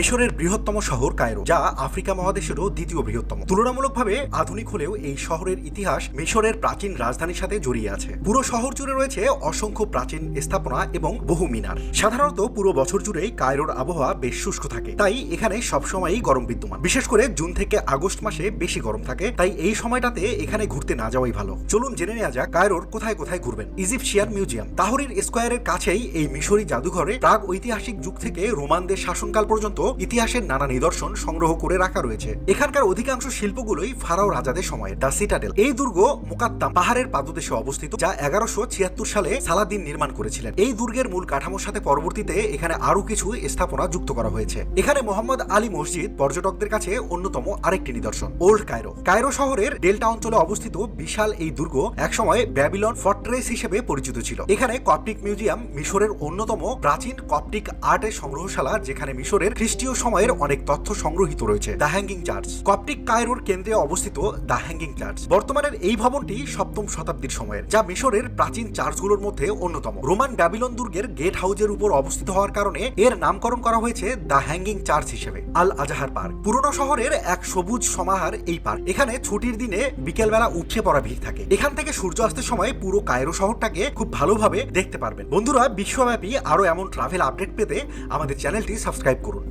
মিশরের বৃহত্তম শহর কায়রো, যা আফ্রিকা মহাদেশেরও দ্বিতীয় বৃহত্তম। তুলনামূলকভাবে আধুনিক হলেও এই শহরের ইতিহাস মিশরের প্রাচীন রাজধানীর সাথে জড়িয়ে আছে। পুরো শহর জুড়ে রয়েছে অসংখ্য প্রাচীন স্থাপনা এবং বহু মিনার। সাধারণত পুরো বছর জুড়েই কায়রোর আবহাওয়া বেশ শুষ্ক থাকে, তাই এখানে সবসময়ই গরম বিদ্যমান। বিশেষ করে জুন থেকে আগস্ট মাসে বেশি গরম থাকে, তাই এই সময়টাতে এখানে ঘুরতে না যাওয়াই ভালো। চলুন জেনে নেওয়া যাক কায়রোর কোথায় কোথায় ঘুরবেন। Egyptian museum. তাহরির স্কোয়ারের কাছেই এই মিশরি জাদুঘরে প্রাগ ঐতিহাসিক যুগ থেকে রোমানদের শাসনকাল পর্যন্ত ইতিহাসের নানা নিদর্শন সংগ্রহ করে রাখা রয়েছে। এখানকার অধিকাংশ শিল্পগুলোই ফারাও রাজাদের সময়ের দ্য সিটাডেল। এই দুর্গ মোকাত্তাম পাহাড়ের পাদদেশে অবস্থিত, যা এগারোশো ছিয়াত্তর সালে সালাদিন নির্মাণ করেছিলেন। এই দুর্গের মূল কাঠামোর সাথে পরবর্তীতে এখানে আরও কিছু স্থাপনা যুক্ত করা হয়েছে। এখানে মোহাম্মদ আলী মসজিদ পর্যটকদের কাছে অন্যতম আরেকটি নিদর্শন, ওল্ড কায়রো। কায়রো শহরের ডেল্টা অঞ্চলে অবস্থিত বিশাল এই দুর্গ একসময় ব্যাবিলন ফর্ট্রেস হিসেবে পরিচিত ছিল। এখানে কপটিক মিউজিয়াম মিশরের অন্যতম প্রাচীন কপটিক আর্টের সংগ্রহশালা, যেখানে মিশরের খ্রিস্টীয় সময়ের অনেক তথ্য সংগ্রহিত রয়েছে। দ্য হ্যাঙ্গিং চার্চ কপটিক কায়রোর কেন্দ্রে অবস্থিত দ্য হ্যাঙ্গিং চার্চ বর্তমানের এই ভবনটি সপ্তম শতাব্দীর সময়ের, যা মিশরের প্রাচীন চার্চগুলোর মধ্যে অন্যতম। রোমান ব্যাবিলন দুর্গের গেট হাউজের উপর অবস্থিত হওয়ার কারণে এর নামকরণ করা হয়েছে দ্য হ্যাঙ্গিং চার্চ হিসেবে, আল আজাহার পার্ক। পুরনো শহরের এক সবুজ সমাহার এই পার্ক। এখানে ছুটির দিনে বিকেলবেলা উঠে পড়া ভিড় থাকে। এখান থেকে সূর্য সূর্যাস্তের সময় পুরো কায়রো শহরটাকে খুব ভালোভাবে দেখতে পারবেন। বন্ধুরা, বিশ্বব্যাপী আরও এমন ট্রাভেল আপডেট পেতে আমাদের চ্যানেলটি সাবস্ক্রাইব করুন।